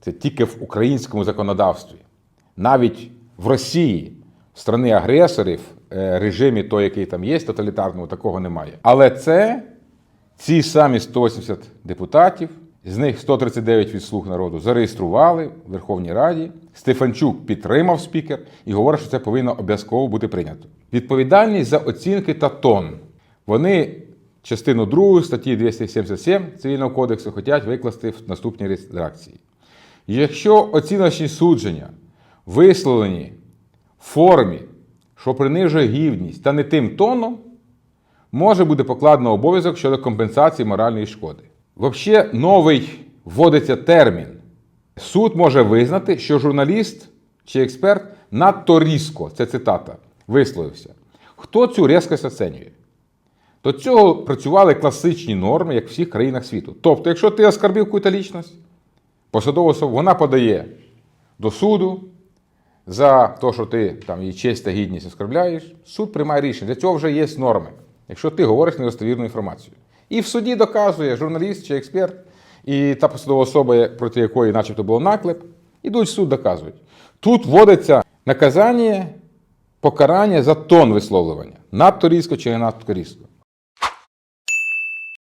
Це тільки в українському законодавстві. Навіть в Росії, страни агресорів, е, режимі той, який там є, тоталітарного, такого немає. Але це ці самі 180 депутатів, з них 139 від слуг народу зареєстрували в Верховній Раді. Стефанчук підтримав спікер і говорить, що це повинно обов'язково бути прийнято. Відповідальність за оцінки та тон. Вони частину 2 статті 277 Цивільного кодексу хочуть викласти в наступній редакції. Якщо оціночні судження висловлені в формі, що принижує гідність та не тим тоном, може бути покладено обов'язок щодо компенсації моральної шкоди. Взагалі, новий вводиться термін. Суд може визнати, що журналіст чи експерт надто різко, це цитата, висловився. Хто цю різкость оцінює? До цього працювали класичні норми, як в всіх країнах світу. Тобто, якщо ти оскарбив якусь лічність, посадова особа, вона подає до суду за те, що ти там її честь та гідність оскарбляєш, суд приймає рішення. Для цього вже є норми, якщо ти говориш недостовірну інформацію. І в суді доказує журналіст чи експерт, і та посадова особа, проти якої, начебто, було наклеп, ідуть в суд, доказують. Тут вводиться наказання, покарання за тон висловлювання. Надто різко чи не надто різко.